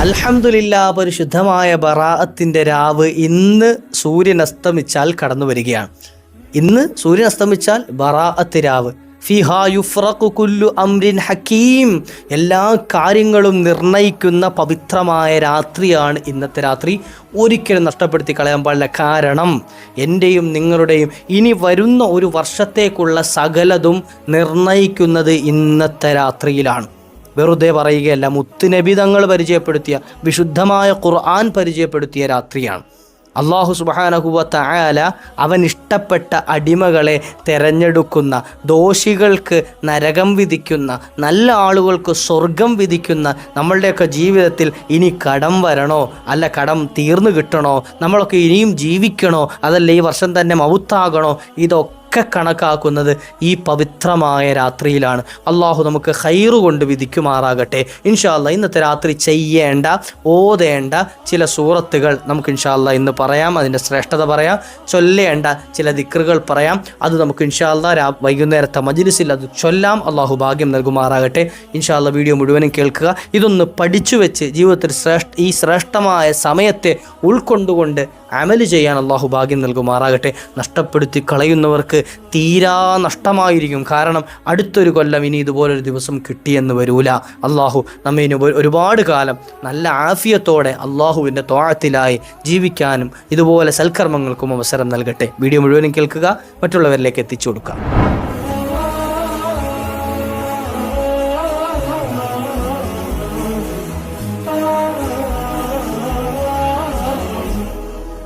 അൽഹംദുലില്ല പരിശുദ്ധമായ ബറാഅത്തിന്റെ രാവ് ഇന്ന് സൂര്യൻ അസ്തമിച്ചാൽ കടന്നു വരികയാണ്. ഇന്ന് സൂര്യൻ അസ്തമിച്ചാൽ ബറാഅത്ത് രാവ്. ഫിഹാ യുഫ്രഖു കുല്ലു അംരിൻ ഹക്കീം. എല്ലാ കാര്യങ്ങളും നിർണയിക്കുന്ന പവിത്രമായ രാത്രിയാണ് ഇന്നത്തെ രാത്രി. ഒരിക്കലും നഷ്ടപ്പെടുത്തി കളയാൻ പാടില്ല. കാരണം എന്റെയും നിങ്ങളുടെയും ഇനി വരുന്ന ഒരു വർഷത്തേക്കുള്ള സകലതും നിർണയിക്കുന്നത് ഇന്നത്തെ രാത്രിയിലാണ്. വെറുതെ പറയുകയല്ല മുത്തുനബി തങ്ങൾ പരിചയപ്പെടുത്തിയ വിശുദ്ധമായ ഖുർആൻ പരിചയപ്പെടുത്തിയ രാത്രിയാണ്. അള്ളാഹു സുബാനഹുവത്ത തആല അവൻ ഇഷ്ടപ്പെട്ട അടിമകളെ തെരഞ്ഞെടുക്കുന്ന ദോഷികൾക്ക് നരകം വിധിക്കുന്ന നല്ല ആളുകൾക്ക് സ്വർഗം വിധിക്കുന്ന നമ്മളുടെയൊക്കെ ജീവിതത്തിൽ ഇനി കടം വരണോ? അല്ല കടം തീർന്നു കിട്ടണോ? നമ്മളൊക്കെ ഇനിയും ജീവിക്കണോ? അതല്ല ഈ വർഷം തന്നെ മൗത്താകണോ? ഇതൊക്കെ ഒക്കെ കണക്കാക്കുന്നത് ഈ പവിത്രമായ രാത്രിയിലാണ്. അള്ളാഹു നമുക്ക് ഹൈറു കൊണ്ട് വിധിക്കുമാറാകട്ടെ. ഇൻഷാല്ല ഇന്നത്തെ രാത്രി ചെയ്യേണ്ട ഓതേണ്ട ചില സൂറത്തുകൾ നമുക്ക് ഇൻഷാല്ല ഇന്ന് പറയാം. അതിന്റെ ശ്രേഷ്ഠത പറയാം. ചൊല്ലേണ്ട ചില ദിക്റുകൾ പറയാം. അത് നമുക്ക് ഇൻഷാല്ല രാ വൈകുന്നേരത്തെ മജിലിസിൽ അത് ചൊല്ലാം അള്ളാഹു ഭാഗ്യം നൽകുമാറാകട്ടെ. ഇൻഷാല്ല വീഡിയോ മുഴുവനും കേൾക്കുക. ഇതൊന്ന് പഠിച്ചു വെച്ച് ജീവിതത്തിൽ ശ്രേഷ്ഠ ഈ ശ്രേഷ്ഠമായ സമയത്തെ ഉൾക്കൊണ്ടുകൊണ്ട് അമൽ ചെയ്യാൻ അള്ളാഹു ഭാഗ്യം നൽകുമാറാകട്ടെ. നഷ്ടപ്പെടുത്തി കളയുന്നവർക്ക് തീരാ നഷ്ടമായിരിക്കും. കാരണം അടുത്തൊരു കൊല്ലം ഇനി ഇതുപോലൊരു ദിവസം കിട്ടിയെന്ന് വരൂല. അള്ളാഹു നമ്മെ ഇനി ഒരുപാട് കാലം നല്ല ആഫിയത്തോടെ അള്ളാഹുവിന്റെ തോഴത്തിലായി ജീവിക്കാനും ഇതുപോലെ സൽക്കർമ്മങ്ങൾക്കും അവസരം നൽകട്ടെ. വീഡിയോ മുഴുവനും കേൾക്കുക. മറ്റുള്ളവരിലേക്ക് എത്തിച്ചു കൊടുക്കുക.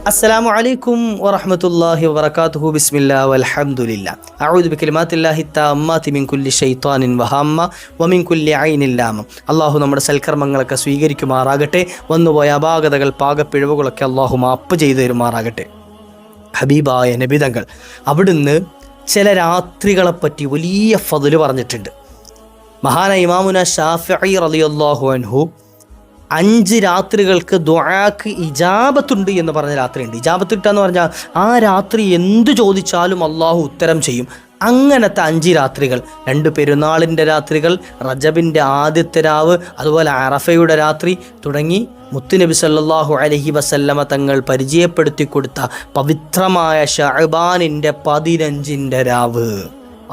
അസ്സലാമു അലൈക്കും വറഹമത്തല്ലാഹി വബർക്കാത്തുഹു ബിസ്മില്ല വൽഹംദുലില്ല. അഊദു ബികലിമാത്തില്ലാഹി തഅമ്മാതി മിൻ കുല്ലി ശൈത്വാനിൻ വഹമ്മ വമിൻ കുല്ലി ഐനിൻ ലാമ. അള്ളാഹു നമ്മുടെ സൽക്കർമ്മങ്ങളൊക്കെ സ്വീകരിക്കുമാറാകട്ടെ. വന്നുപോയ അപാകതകൾ പാകപ്പിഴവുകളൊക്കെ അള്ളാഹു മാപ്പ് ചെയ്തു തരുമാറാകട്ടെ. ഹബീബായ നബിതങ്ങൾ അവിടുന്ന് ചില രാത്രികളെപ്പറ്റി വലിയ ഫതിൽ പറഞ്ഞിട്ടുണ്ട്. മഹാന ഇമാമുന ഷാഫി റളിയല്ലാഹു അൻഹു അഞ്ച് രാത്രികൾക്ക് ദുആക്ക് ഇജാബത്തുണ്ട് എന്ന് പറഞ്ഞ രാത്രിയുണ്ട്. ഇജാബത്ത് കിട്ടുക എന്ന് പറഞ്ഞാൽ ആ രാത്രി എന്ത് ചോദിച്ചാലും അള്ളാഹു ഉത്തരം ചെയ്യും. അങ്ങനത്തെ അഞ്ച് രാത്രികൾ. രണ്ട് പെരുന്നാളിന്റെ രാത്രികൾ റജബിന്റെ ആദ്യത്തെ രാവ് അതുപോലെ അറഫയുടെ രാത്രി തുടങ്ങി മുത്തുനബി സല്ലാഹു അലഹി വസല്ലമ തങ്ങൾ പരിചയപ്പെടുത്തി കൊടുത്ത പവിത്രമായ ഷഹബാനിന്റെ പതിനഞ്ചിന്റെ രാവ്.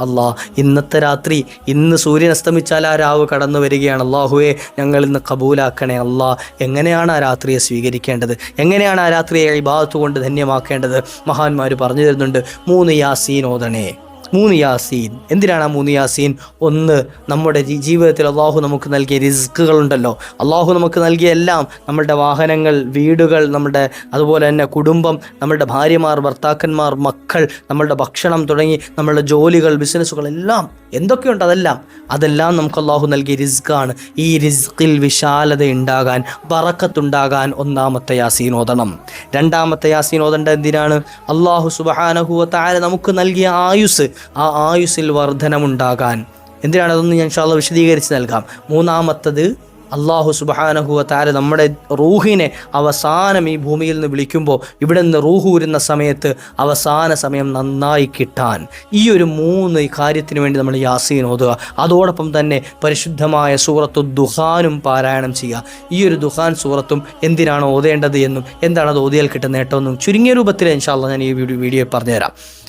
അള്ളാ ഇന്നത്തെ രാത്രി ഇന്ന് സൂര്യൻ അസ്തമിച്ചാൽ ആ രാവ് കടന്നു വരികയാണ്. അള്ളാഹുവെ ഞങ്ങൾ ഇന്ന് കബൂലാക്കണേ അള്ളാ. എങ്ങനെയാണ് ആ രാത്രിയെ സ്വീകരിക്കേണ്ടത്? എങ്ങനെയാണ് ആ രാത്രിയെ ഇബാദത്ത് കൊണ്ട് ധന്യമാക്കേണ്ടത്? മഹാന്മാർ പറഞ്ഞു തരുന്നുണ്ട് മൂന്ന് യാസീൻ ഓതണേ മൂന്ന് യാസീൻ. എന്തിനാണ് ആ മൂന്ന് യാസീൻ? ഒന്ന് നമ്മുടെ ജീവിതത്തിൽ അള്ളാഹു നമുക്ക് നൽകിയ റിസ്ക്കുകളുണ്ടല്ലോ. അള്ളാഹു നമുക്ക് നൽകിയ എല്ലാം നമ്മുടെ വാഹനങ്ങൾ വീടുകൾ നമ്മുടെ അതുപോലെ തന്നെ കുടുംബം നമ്മളുടെ ഭാര്യമാർ ഭർത്താക്കന്മാർ മക്കൾ നമ്മളുടെ ഭക്ഷണം തുടങ്ങി നമ്മളുടെ ജോലികൾ ബിസിനസ്സുകൾ എല്ലാം എന്തൊക്കെയുണ്ട് അതെല്ലാം? അതെല്ലാം നമുക്ക് അള്ളാഹു നൽകിയ റിസ്ക്കാണ്. ഈ റിസ്ക്കിൽ വിശാലത ഉണ്ടാകാൻ പറക്കത്തുണ്ടാകാൻ ഒന്നാമത്തെ യാസീൻ ഓതണം. രണ്ടാമത്തെ യാസീൻ ഓതേണ്ട എന്തിനാണ്? അള്ളാഹു സുബഹാനഹുവ താര നമുക്ക് നൽകിയ ആയുസ് ആ ആയുസ്സിൽ വർധനമുണ്ടാകാൻ. എന്തിനാണ് അതൊന്ന് ഞാൻ ഷാള്ള വിശദീകരിച്ച് നൽകാം. മൂന്നാമത്തത് അള്ളാഹു സുബാനഹു താര നമ്മുടെ റൂഹിനെ അവസാനം ഈ ഭൂമിയിൽ നിന്ന് വിളിക്കുമ്പോൾ ഇവിടെ നിന്ന് റൂഹ് ഊരുന്ന സമയത്ത് അവസാന സമയം നന്നായി കിട്ടാൻ. ഈ ഒരു മൂന്ന് കാര്യത്തിന് വേണ്ടി നമ്മൾ യാസീൻ ഓതുക. അതോടൊപ്പം തന്നെ പരിശുദ്ധമായ സൂറത്തു ദുഹാനും പാരായണം ചെയ്യുക. ഈ ഒരു ദുഹാൻ സൂറത്തും എന്തിനാണ് ഓതേണ്ടത് എന്നും എന്താണ് അത് ഓതിയാൽ കിട്ടുന്ന നേട്ടമെന്നും ചുരുങ്ങിയ രൂപത്തിൽ ഇൻഷാല്ല ഞാൻ ഈ വീഡിയോ പറഞ്ഞുതരാം.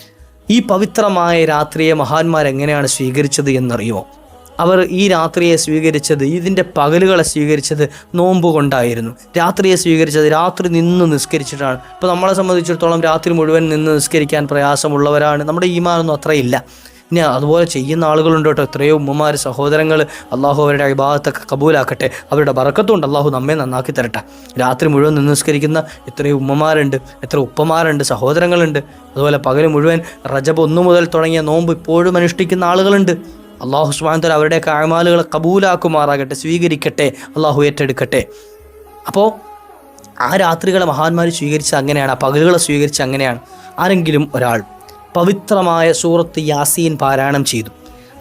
ഈ പവിത്രമായ രാത്രിയെ മഹാന്മാർ എങ്ങനെയാണ് സ്വീകരിച്ചത് എന്നറിയുമോ? അവർ ഈ രാത്രിയെ സ്വീകരിച്ചത് ഇതിന്റെ പകലുകളെ സ്വീകരിച്ചത് നോമ്പ് കൊണ്ടായിരുന്നു. രാത്രിയെ സ്വീകരിച്ചത് രാത്രി നിന്ന് നിസ്കരിച്ചിട്ടാണ്. ഇപ്പോൾ നമ്മളെ സംബന്ധിച്ചിടത്തോളം രാത്രി മുഴുവൻ നിന്ന് നിസ്കരിക്കാൻ പ്രയാസമുള്ളവരാണ്. നമ്മുടെ ഈമാനൊന്നും അത്രയില്ല. ഇനി അതുപോലെ ചെയ്യുന്ന ആളുകളുണ്ട് കേട്ടോ. എത്രയോ ഉമ്മമാർ സഹോദരങ്ങൾ അള്ളാഹു അവരുടെ വിഭാഗത്തൊക്കെ കബൂലാക്കട്ടെ. അവരുടെ ബറക്കത്തുകൊണ്ട് അള്ളാഹു നമ്മെ നന്നാക്കി തരട്ടെ. രാത്രി മുഴുവൻ നിന്ന് നിസ്കരിക്കുന്ന എത്രയോ ഉമ്മമാരുണ്ട് എത്ര ഉപ്പമാരുണ്ട് സഹോദരങ്ങളുണ്ട്. അതുപോലെ പകൽ മുഴുവൻ റജബ് ഒന്നു മുതൽ തുടങ്ങിയ നോമ്പ് ഇപ്പോഴും അനുഷ്ഠിക്കുന്ന ആളുകളുണ്ട്. അള്ളാഹു സുബാന്തർ അവരുടെ കാമാലുകളെ കബൂലാക്കുമാറാകട്ടെ സ്വീകരിക്കട്ടെ അള്ളാഹു ഏറ്റെടുക്കട്ടെ. അപ്പോൾ ആ രാത്രികളെ മഹാന്മാർ സ്വീകരിച്ച അങ്ങനെയാണ് ആ പകലുകളെ സ്വീകരിച്ച അങ്ങനെയാണ്. ആരെങ്കിലും ഒരാൾ പവിത്രമായ സൂറത്ത് യാസീൻ പാരായണം ചെയ്തു.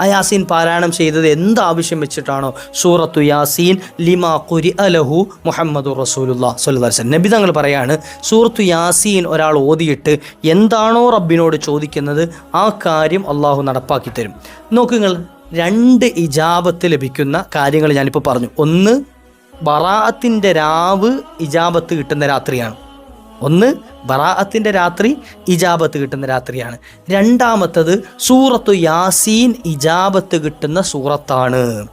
ആ യാസീൻ പാരായണം ചെയ്തത് എന്ത് ആവശ്യം വെച്ചിട്ടാണോ? സൂറത്തു യാസീൻ ലിമാ കുരി അലഹു മുഹമ്മദ് റസൂലുല്ലാ സുല്ലാസൻ നബി തങ്ങൾ പറയാണ് സൂറത്തു യാസീൻ ഒരാൾ ഓതിയിട്ട് എന്താണോ റബ്ബിനോട് ചോദിക്കുന്നത് ആ കാര്യം അള്ളാഹു നടപ്പാക്കി തരും. നോക്കു നിങ്ങൾ രണ്ട് ഇജാബത്ത് ലഭിക്കുന്ന കാര്യങ്ങൾ ഞാനിപ്പോൾ പറഞ്ഞു. ഒന്ന് ബറാത്തിന്റെ രാവ് ഇജാബത്ത് കിട്ടുന്ന രാത്രിയാണ്. ഒന്ന് ബറാഅത്തിന്റെ രാത്രി ഇജാബത്ത് കിട്ടുന്ന രാത്രിയാണ്. രണ്ടാമത്തത് സൂറത്തു യാസീൻ ഇജാബത്ത് കിട്ടുന്ന സൂറത്താണ്.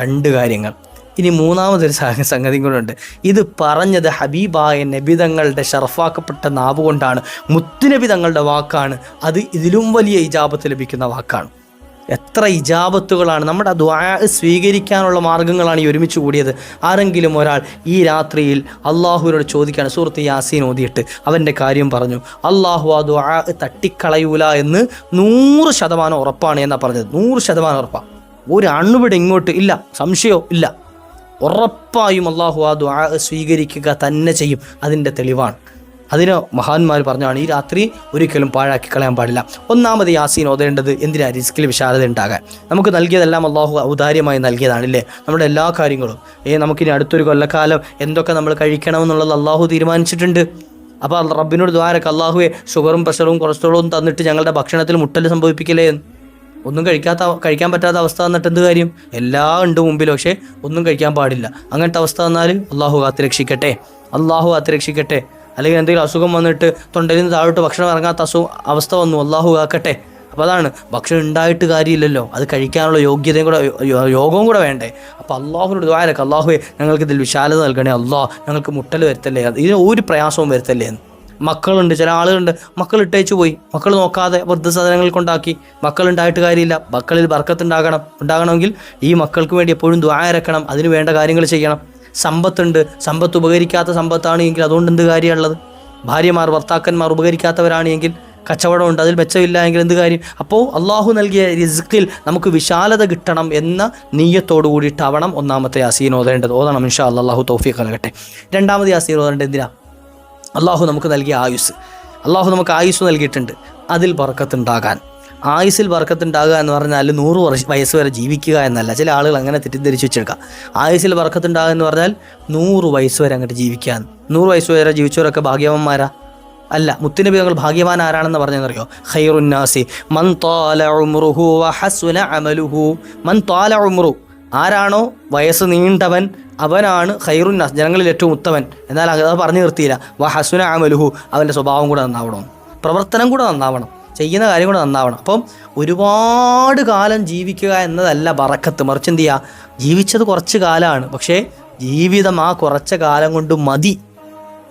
രണ്ട് കാര്യങ്ങൾ. ഇനി മൂന്നാമതൊരു സംഗതി കൂടെ ഇത് പറഞ്ഞത് ഹബീബായ നബിതങ്ങളുടെ ഷറഫാക്കപ്പെട്ട നാവ് കൊണ്ടാണ്. മുത്തുനബി തങ്ങളുടെ വാക്കാണ്. അത് ഇതിലും വലിയ ഇജാബത്ത് ലഭിക്കുന്ന വാക്കാണ്. എത്ര ഇജാബത്തുകളാണ്. നമ്മുടെ ദ്വാ സ്വീകരിക്കാനുള്ള മാർഗങ്ങളാണ് ഈ ഒരുമിച്ച് കൂടിയത്. ആരെങ്കിലും ഒരാൾ ഈ രാത്രിയിൽ അള്ളാഹുവിനോട് ചോദിക്കുകയാണ് സുഹൃത്ത് യാസീൻ ഓതിയിട്ട് അവന്റെ കാര്യം പറഞ്ഞു. അള്ളാഹു ആ ദ്വാ തട്ടിക്കളയൂല എന്ന് നൂറ് ശതമാനം ഉറപ്പാണ് എന്നാണ് പറഞ്ഞത്. നൂറ് ശതമാനം ഉറപ്പാണ് ഒരു അണ്ണുവിടെ ഇങ്ങോട്ട് ഇല്ല. സംശയമോ ഇല്ല. ഉറപ്പായും അള്ളാഹു ആ ദ്വാ സ്വീകരിക്കുക തന്നെ ചെയ്യും. അതിന്റെ തെളിവാണ്. അതിന് മഹാന്മാർ പറഞ്ഞാണ് ഈ രാത്രി ഒരിക്കലും പാഴാക്കി കളയാൻ പാടില്ല. ഒന്നാമത് യാസീൻ ഓതേണ്ടത് എന്തിനാ? റിസ്കിൽ വിശാലത ഉണ്ടാകാൻ. നമുക്ക് നൽകിയതെല്ലാം അള്ളാഹു ഔദാര്യമായി നൽകിയതാണല്ലേ? നമ്മുടെ എല്ലാ കാര്യങ്ങളും. ഏ നമുക്കിനി അടുത്തൊരു കൊല്ലക്കാലം എന്തൊക്കെ നമ്മൾ കഴിക്കണമെന്നുള്ളത് അള്ളാഹു തീരുമാനിച്ചിട്ടുണ്ട്. അപ്പോൾ റബ്ബിനോട് ദ്വാരക്ക് അള്ളാഹുവെ ഷുഗറും പ്രഷറും കൊളസ്ട്രോളും തന്നിട്ട് ഞങ്ങളുടെ ഭക്ഷണത്തിൽ മുട്ടൽ സംഭവിപ്പിക്കലേ ഒന്നും കഴിക്കാത്ത കഴിക്കാൻ പറ്റാത്ത അവസ്ഥ വന്നിട്ട് എന്ത് കാര്യം? എല്ലാം ഉണ്ട് മുമ്പിൽ പക്ഷേ ഒന്നും കഴിക്കാൻ പാടില്ല. അങ്ങനത്തെ അവസ്ഥ വന്നാൽ അള്ളാഹു കാത്തിരക്ഷിക്കട്ടെ. അള്ളാഹു കാത്ത് രക്ഷിക്കട്ടെ അല്ലെങ്കിൽ എന്തെങ്കിലും അസുഖം വന്നിട്ട് തൊണ്ടയിൽ നിന്ന് താഴോട്ട് ഭക്ഷണം ഇറങ്ങാത്ത അസു അവസ്ഥ വന്നു. അള്ളാഹു ആക്കട്ടെ. അപ്പോൾ അതാണ്. ഭക്ഷണം ഉണ്ടായിട്ട് കാര്യമില്ലല്ലോ. അത് കഴിക്കാനുള്ള യോഗ്യതയും കൂടെ യോഗവും കൂടെ വേണ്ടേ. അപ്പോൾ അള്ളാഹുവിനോട് ദ്വാരക്ക് അള്ളാഹുവെ ഞങ്ങൾക്ക് ഇതിൽ വിശാലത നൽകണേ. അള്ളാഹ് ഞങ്ങൾക്ക് മുട്ടൽ വരുത്തല്ലേ? ഇതിന് ഒരു പ്രയാസവും വരുത്തല്ലേ എന്ന്. മക്കളുണ്ട്. ചില ആളുകളുണ്ട്. മക്കൾ ഇട്ടേച്ചു പോയി. മക്കൾ നോക്കാതെ വൃദ്ധസാധനങ്ങൾ കൊണ്ടാക്കി. മക്കളുണ്ടായിട്ട് കാര്യമില്ല. മക്കളിൽ ബർക്കത്തുണ്ടാകണം ഉണ്ടാകണമെങ്കിൽ ഈ മക്കൾക്ക് വേണ്ടി എപ്പോഴും ദ്വാരക്കണം അതിന് വേണ്ട കാര്യങ്ങൾ ചെയ്യണം. സമ്പത്തുണ്ട്. സമ്പത്ത് ഉപകരിക്കാത്ത സമ്പത്താണ് എങ്കിൽ അതുകൊണ്ട് എന്ത് കാര്യമുള്ളത്? ഭാര്യമാർ ഭർത്താക്കന്മാർ ഉപകരിക്കാത്തവരാണ് എങ്കിൽ കച്ചവടമുണ്ട് അതിൽ മെച്ചമില്ല എങ്കിൽ എന്ത് കാര്യം? അപ്പോൾ അള്ളാഹു നൽകിയ റിസ്ക്കിൽ നമുക്ക് വിശാലത കിട്ടണം എന്ന നീയത്തോടു കൂടിയിട്ടാവണം ഒന്നാമത്തെ യാസീൻ ഓതേണ്ടത്. ഓതണം ഇൻഷാ അള്ളാഹു തൗഫീഖ് നൽകട്ടെ. രണ്ടാമത് യാസീൻ ഓതേണ്ടത് എന്തിനാ? അള്ളാഹു നമുക്ക് നൽകിയ ആയുസ് അള്ളാഹു നമുക്ക് ആയുസ് നൽകിയിട്ടുണ്ട്. അതിൽ ബർക്കത്തുണ്ടാകാൻ. ആയുസിൽ വർക്കത്തുണ്ടാകുക എന്ന് പറഞ്ഞാൽ നൂറ് വർഷ വയസ്സ് വരെ ജീവിക്കുക എന്നല്ല. ചില ആളുകൾ അങ്ങനെ തെറ്റിദ്ധരിച്ച് വെച്ചേക്കാം. ആയുസിൽ വർക്കത്തുണ്ടാകുക എന്ന് പറഞ്ഞാൽ നൂറ് വയസ്സ് വരെ അങ്ങോട്ട് ജീവിക്കാൻ നൂറ് വയസ്സ് വരെ ജീവിച്ചവരൊക്കെ ഭാഗ്യവന്മാരാ? അല്ല മുത്തിനബി തങ്ങൾ ഭാഗ്യവാൻ ആരാണെന്ന് പറഞ്ഞെന്നറിയോ? ഖൈറുന്നാസി. മൻ താല ഉംറുഹു വഹസുന അമലുഹു. മൻ താല ആരാണോ? വയസ്സ് നീണ്ടവൻ. അവനാണ് ഖൈറുന്നാസ് ജനങ്ങളിൽ ഏറ്റവും ഉത്തമൻ. എന്നാൽ അത് പറഞ്ഞു നിർത്തിയില്ല. വഹസുന അമലുഹു. അവന്റെ സ്വഭാവം കൂടെ നന്നാവണം. പ്രവർത്തനം കൂടെ നന്നാവണം. ചെയ്യുന്ന കാര്യം കൂടെ നന്നാവണം. അപ്പം ഒരുപാട് കാലം ജീവിക്കുക എന്നതല്ല ബറക്കത്ത് മറിച്ച് എന്ത് ചെയ്യുക? ജീവിച്ചത് കുറച്ച് കാലമാണ്. പക്ഷേ ജീവിതം ആ കുറച്ച കാലം കൊണ്ട് മതി.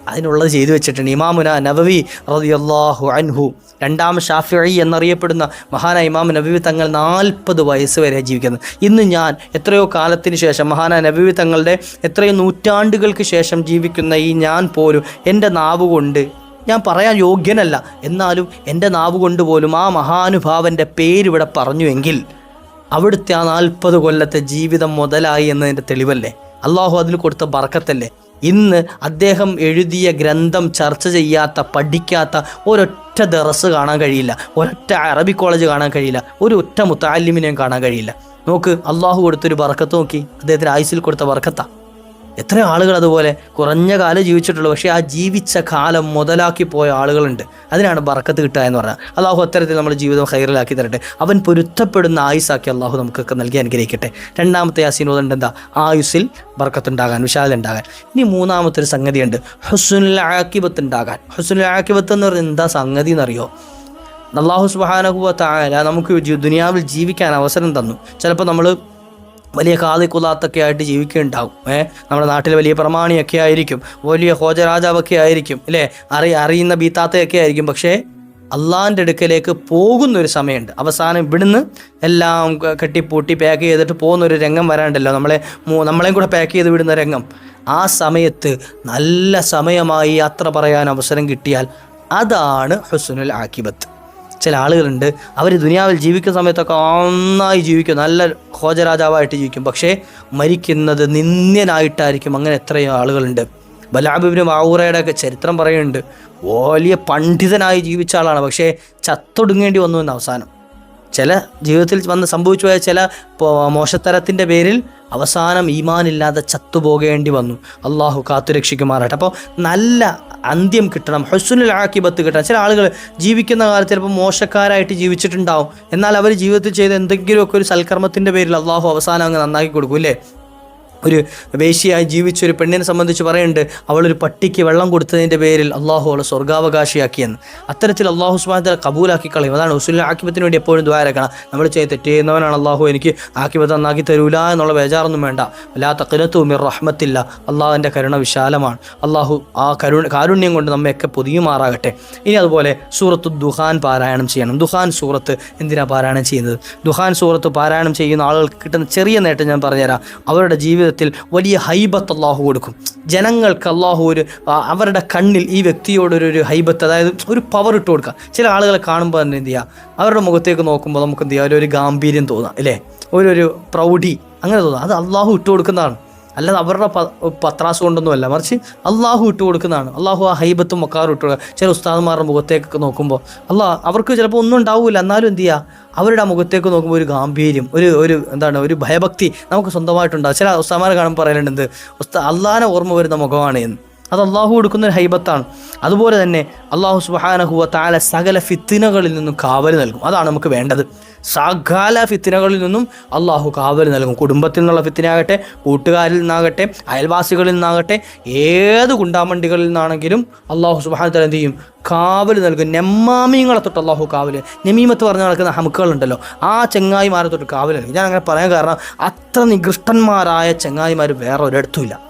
അതിനുള്ളത് ചെയ്തു വെച്ചിട്ടുണ്ട്. ഇമാമുന നബവി റളിയല്ലാഹു അൻഹു രണ്ടാം ഷാഫി എന്നറിയപ്പെടുന്ന മഹാന ഇമാം നബവി തങ്ങൾ നാൽപ്പത് വയസ്സ് വരെ ജീവിക്കുന്നത് ഇന്ന് ഞാൻ എത്രയോ കാലത്തിന് ശേഷം മഹാന നബവി തങ്ങളുടെ എത്രയോ നൂറ്റാണ്ടുകൾക്ക് ശേഷം ജീവിക്കുന്ന ഈ ഞാൻ പോലും എന്റെ നാവ് കൊണ്ട് ഞാൻ പറയാൻ യോഗ്യനല്ല. എന്നാലും എന്റെ നാവ് കൊണ്ട് പോലും ആ മഹാനുഭാവന്റെ പേരിവിടെ പറഞ്ഞുവെങ്കിൽ അവിടുത്തെ ആ നാൽപ്പത് കൊല്ലത്തെ ജീവിതം മുതലായി എന്നതിന്റെ തെളിവല്ലേ? അള്ളാഹു അതിൽ കൊടുത്ത ബർക്കത്തല്ലേ? ഇന്ന് അദ്ദേഹം എഴുതിയ ഗ്രന്ഥം ചർച്ച ചെയ്യാത്ത പഠിക്കാത്ത ഒരൊറ്റ ദറസ് കാണാൻ കഴിയില്ല. ഒരൊറ്റ അറബി കോളേജ് കാണാൻ കഴിയില്ല. ഒരു ഒറ്റ മുത്താലിമിനെയും കാണാൻ കഴിയില്ല. നോക്ക് അള്ളാഹു കൊടുത്തൊരു ബർക്കത്ത് നോക്കി. അദ്ദേഹത്തിന് ആയുസിൽ കൊടുത്ത ബർക്കത്താ. എത്ര ആളുകൾ അതുപോലെ കുറഞ്ഞ കാലം ജീവിച്ചിട്ടുള്ളൂ. പക്ഷേ ആ ജീവിച്ച കാലം മുതലാക്കി പോയ ആളുകളുണ്ട്. അതിനാണ് ബറക്കത്ത് കിട്ടുക എന്ന് പറഞ്ഞാൽ അള്ളാഹു അത്തരത്തിൽ നമ്മുടെ ജീവിതം ഹൈറിലാക്കി തരട്ടെ. അവൻ പൊരുത്തപ്പെടുന്ന ആയുസാക്കി അള്ളാഹു നമുക്കൊക്കെ നൽകി അനുഗ്രഹിക്കട്ടെ. രണ്ടാമത്തെ യാസീനോദുണ്ട് എന്താ? ആയുസിൽ ബർക്കത്തുണ്ടാകാൻ വിശാലത ഉണ്ടാകാൻ ഇനി മൂന്നാമത്തെ ഒരു സംഗതിയുണ്ട്. ഹുസുനുൽ ആക്കിബത്ത് ഉണ്ടാകാൻ. ഹുസുനുൽ ആക്കിബത്ത് എന്ന് പറഞ്ഞാൽ എന്താ സംഗതി എന്നറിയോ? അള്ളാഹു സുബാനഹുവ നമുക്ക് ദുനിയാവിൽ ജീവിക്കാൻ അവസരം തന്നു. ചിലപ്പോൾ നമ്മൾ വലിയ കാതി കുലാത്തൊക്കെ ആയിട്ട് ജീവിക്കുന്നുണ്ടാവും ഏഹ് നമ്മുടെ നാട്ടിൽ വലിയ പ്രമാണിയൊക്കെ ആയിരിക്കും വലിയ ഹോജരാജാവൊക്കെ ആയിരിക്കും അല്ലേ? അറി അറിയുന്ന ബീത്താത്തയൊക്കെ ആയിരിക്കും. പക്ഷേ അള്ളാഹിന്റെ അടുക്കലേക്ക് പോകുന്ന ഒരു സമയമുണ്ട്. അവസാനം ഇവിടുന്ന് എല്ലാം കെട്ടിപ്പൂട്ടി പാക്ക് ചെയ്തിട്ട് പോകുന്ന ഒരു രംഗം വരാണ്ടല്ലോ നമ്മളെ നമ്മളെയും കൂടെ പാക്ക് ചെയ്ത് വിടുന്ന രംഗം. ആ സമയത്ത് നല്ല സമയമായി യാത്ര പറയാൻ അവസരം കിട്ടിയാൽ അതാണ് ഹുസ്നുൽ ആക്കിബത്ത് ചില ആളുകളുണ്ട്. അവർ ദുനിയാവിൽ ജീവിക്കുന്ന സമയത്തൊക്കെ നന്നായി ജീവിക്കും. നല്ല ഖോജരാജാവായിട്ട് ജീവിക്കും. പക്ഷേ മരിക്കുന്നത് നിന്ദ്യനായിട്ടായിരിക്കും. അങ്ങനെ എത്രയോ ആളുകളുണ്ട്. ബലാബിബിന് മാവൂറയുടെ ഒക്കെ ചരിത്രം പറയുന്നുണ്ട്. വലിയ പണ്ഡിതനായി ജീവിച്ച ആളാണ്. പക്ഷേ ചത്തൊടുങ്ങേണ്ടി വന്നു എന്ന് അവസാനം. ചില ജീവിതത്തിൽ വന്ന് സംഭവിച്ചു പോയ ചില മോശത്തരത്തിന്റെ പേരിൽ അവസാനം ഈമാനില്ലാതെ ചത്തുപോകേണ്ടി വന്നു. അള്ളാഹു കാത്തുരക്ഷിക്കുമാറാട്ടെ അപ്പോൾ നല്ല അന്ത്യം കിട്ടണം. ഹുസുനിൽ ആക്കിബത്ത് കിട്ടണം. ചില ആളുകൾ ജീവിക്കുന്ന കാലത്ത് ചിലപ്പോൾ മോശക്കാരായിട്ട് ജീവിച്ചിട്ടുണ്ടാവും. എന്നാൽ അവർ ജീവിതത്തിൽ ചെയ്ത എന്തെങ്കിലുമൊക്കെ ഒരു സൽക്കർമ്മത്തിന്റെ പേരിൽ അള്ളാഹു അവസാനം അങ്ങ് നന്നാക്കി കൊടുക്കും അല്ലേ ഒരു വേശിയായി ജീവിച്ച ഒരു പെണ്ണിനെ സംബന്ധിച്ച് പറയുന്നുണ്ട് അവളൊരു പട്ടിക്ക് വെള്ളം കൊടുത്തതിന്റെ പേരിൽ അള്ളാഹു അവളെ സ്വർഗാവകാശിയാക്കിയെന്ന്. അത്തരത്തിൽ അള്ളാഹു സുബാന കബൂലാക്കി കളയും. അതാണ് ഉസുലിന് ആക്കിബത്തിന് വേണ്ടി എപ്പോഴും ദ്വാരക്കണം നമ്മൾ ചെയ്ത് തെറ്റ് ചെയ്യുന്നവനാണ് അള്ളാഹു എനിക്ക് ആക്കിബത്ത് നന്നാക്കി തരൂല എന്നുള്ള ബേജാറൊന്നും വേണ്ട. അല്ലാ തക്കനത്തു റഹ്മത്തില്ല. അള്ളാഹുവിന്റെ കരുണ വിശാലമാണ്. അള്ളാഹു ആ കരുണ കാരുണ്യം കൊണ്ട് നമ്മയൊക്കെ പൊതിയുമാറാകട്ടെ ഇനി അതുപോലെ സൂറത്ത് ദുഹാൻ പാരായണം ചെയ്യണം. ദുഹാൻ സൂറത്ത് എന്തിനാണ് പാരായണം ചെയ്യുന്നത്? ദുഹാൻ സൂറത്ത് പാരായണം ചെയ്യുന്ന ആളുകൾക്ക് കിട്ടുന്ന ചെറിയ നേട്ടം ഞാൻ പറഞ്ഞുതരാം. അവരുടെ ജീവിതത്തിൽ വലിയ ഹൈബത്ത് അള്ളാഹു കൊടുക്കും. ജനങ്ങൾക്ക് അള്ളാഹു ഒരു അവരുടെ കണ്ണിൽ ഈ വ്യക്തിയോടൊരു ഹൈബത്ത് അതായത് ഒരു പവർ ഇട്ട് കൊടുക്കുക. ചില ആളുകളെ കാണുമ്പോൾ തന്നെ എന്ത് ചെയ്യുക? അവരുടെ മുഖത്തേക്ക് നോക്കുമ്പോൾ നമുക്ക് എന്ത് ചെയ്യുക ഒരു ഗാംഭീര്യം തോന്നാം അല്ലേ? ഒരു ഒരു പ്രൗഢി അങ്ങനെ തോന്നാം. അത് അള്ളാഹു ഇട്ട് കൊടുക്കുന്നതാണ്. അല്ലാതെ അവരുടെ പത്രാസ് കൊണ്ടൊന്നുമല്ല. മറിച്ച് അള്ളാഹു ഇട്ട് കൊടുക്കുന്നതാണ്. അള്ളാഹു ആ ഹൈബത്തും മക്കാറും ഇട്ട് കൊടുക്കുക. ചില ഉസ്താദന്മാരുടെ മുഖത്തേക്കൊക്കെ നോക്കുമ്പോൾ അള്ളാഹ് അവർക്ക് ചിലപ്പോൾ ഒന്നും ഉണ്ടാവില്ല. എന്നാലും എന്ത് ചെയ്യുക? അവരുടെ ആ മുഖത്തേക്ക് നോക്കുമ്പോൾ ഒരു ഗാംഭീര്യം ഒരു ഒരു എന്താണ് ഒരു ഭയഭക്തി നമുക്ക് സ്വന്തമായിട്ടുണ്ടാകും. ചില ഉസ്താമാരെ കാണുമ്പോൾ പറയലുണ്ട് ഉസ്താ അള്ളാഹാനെ ഓർമ്മ വരുന്ന മുഖമാണ് എന്ന്. അത് അള്ളാഹു കൊടുക്കുന്ന ഒരു ഹൈബത്താണ്. അതുപോലെ തന്നെ അള്ളാഹു സുബാനഹുവ താല സകല ഫിത്തിനകളിൽ നിന്നും കാവൽ നൽകും. അതാണ് നമുക്ക് വേണ്ടത്. സകല ഫിത്തിനകളിൽ നിന്നും അള്ളാഹു കാവൽ നൽകും. കുടുംബത്തിൽ നിന്നുള്ള ഫിത്തിനാകട്ടെ കൂട്ടുകാരിൽ നിന്നാകട്ടെ അയൽവാസികളിൽ നിന്നാകട്ടെ ഏത് ഗുണ്ടാമണ്ടികളിൽ നിന്നാണെങ്കിലും അള്ളാഹു സുബാന തല എന്ത് ചെയ്യും? കാവൽ നൽകും. നെമ്മാമിയങ്ങളെ തൊട്ട് അള്ളാഹു കാവൽ നെമീമത്ത് പറഞ്ഞ് നടക്കുന്ന ഹമുക്കുകളുണ്ടല്ലോ ആ ചെങ്ങായിമാരെ തൊട്ട് കാവൽ നൽകും. ഞാൻ അങ്ങനെ പറയാൻ കാരണം അത്ര നികൃഷ്ടന്മാരായ ചെങ്ങായിമാർ വേറെ ഒരിടത്തുമില്ല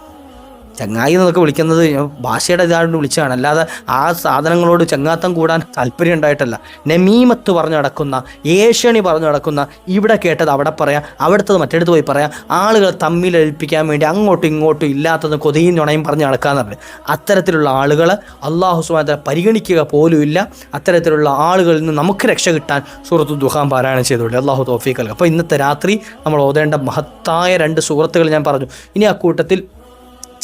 ചങ്ങായി എന്നൊക്കെ വിളിക്കുന്നത് ഭാഷയുടെ ഇതായിട്ട് വിളിച്ചതാണ്. അല്ലാതെ ആ സാധനങ്ങളോട് ചങ്ങാത്തം കൂടാൻ താല്പര്യം ഉണ്ടായിട്ടല്ല. നമീമത്ത് പറഞ്ഞു നടക്കുന്ന ഏഷ്യണി പറഞ്ഞു നടക്കുന്ന ഇവിടെ കേട്ടത് അവിടെ പറയാം അവിടുത്തത് മറ്റെടുത്ത് പോയി പറയാം ആളുകൾ തമ്മിൽ ഏൽപ്പിക്കാൻ വേണ്ടി അങ്ങോട്ടും ഇങ്ങോട്ടും ഇല്ലാത്തത് കൊതിയും നുണയും പറഞ്ഞ് നടക്കാന്ന് പറഞ്ഞു. അത്തരത്തിലുള്ള ആളുകൾ അള്ളാഹു സുബാന പരിഗണിക്കുക പോലും ഇല്ല. അത്തരത്തിലുള്ള ആളുകളിൽ നിന്ന് നമുക്ക് രക്ഷ കിട്ടാൻ സുഹൃത്തു ദുഹാൻ പാരായണം ചെയ്തോളൂ. അള്ളാഹു തോഫീക്കൽ അപ്പോൾ ഇന്നത്തെ രാത്രി നമ്മൾ ഓതേണ്ട മഹത്തായ രണ്ട് സുഹൃത്തുക്കൾ ഞാൻ പറഞ്ഞു. ഇനി ആ കൂട്ടത്തിൽ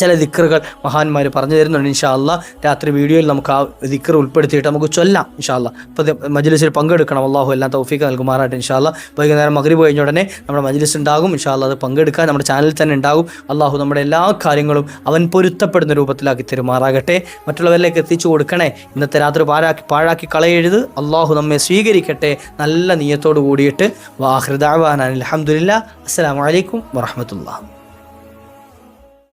ചില ദിക്കറുകൾ മഹാന്മാർ പറഞ്ഞു തരുന്നുണ്ട് ഇൻഷാ അല്ലാ രാത്രി വീഡിയോയിൽ നമുക്ക് ആ ദിക്കർ ഉൾപ്പെടുത്തിയിട്ട് നമുക്ക് ചൊല്ലാം ഇൻഷാ അല്ലാ മജ്ലിസിൽ പങ്കെടുക്കണം. അള്ളാഹു എല്ലാം തൗഫീക്ക് നൽകുമാറായിട്ട് ഇൻഷാ അല്ലാ വൈകുന്നേരം മകരി കഴിഞ്ഞ ഉടനെ നമ്മുടെ മജ്ലിസ് ഉണ്ടാകും ഇൻഷാ അല്ലാ അത് പങ്കെടുക്കാൻ നമ്മുടെ ചാനലിൽ തന്നെ ഉണ്ടാകും. അള്ളാഹു നമ്മുടെ എല്ലാ കാര്യങ്ങളും അവൻ പൊരുത്തപ്പെടുന്ന രൂപത്തിലാക്കി തരുമാറാകട്ടെ. മറ്റുള്ളവരിലേക്ക് എത്തിച്ചു കൊടുക്കണേ. ഇന്നത്തെ രാത്രി പാഴാക്കി പാഴാക്കി കളയരുത്. അള്ളാഹു നമ്മെ സ്വീകരിക്കട്ടെ. നല്ല നീയത്തോട് കൂടിയിട്ട്. വാഹൃദാവാൻ അലഹമുല്ല അസ്സാം വലൈക്കും വറഹമത്തുള്ള